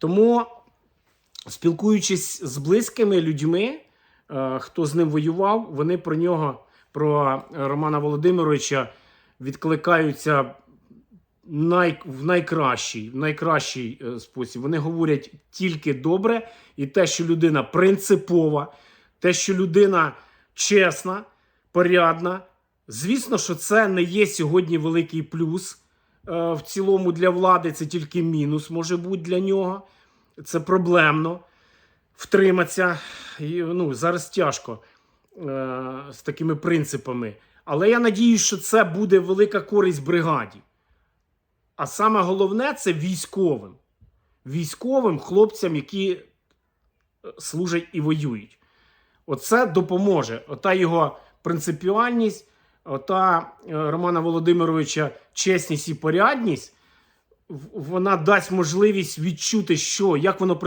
Тому, спілкуючись з близькими людьми, е, хто з ним воював, вони про нього, про Романа Володимировича, відкликаються най, в найкращий, в найкращий е, спосіб. Вони говорять тільки добре, і те, що людина принципова, те, що людина чесна, порядна. Звісно, що це не є сьогодні великий плюс в цілому для влади, це тільки мінус може бути для нього. Це проблемно втриматися. І, ну, зараз тяжко е, з такими принципами. Але я надіюсь, що це буде велика користь бригаді. А саме головне це військовим. Військовим хлопцям, які е, служать і воюють. Оце допоможе. Ота його принципіальність, ота е, Романа Володимировича чесність і порядність, вона дасть можливість відчути, що як воно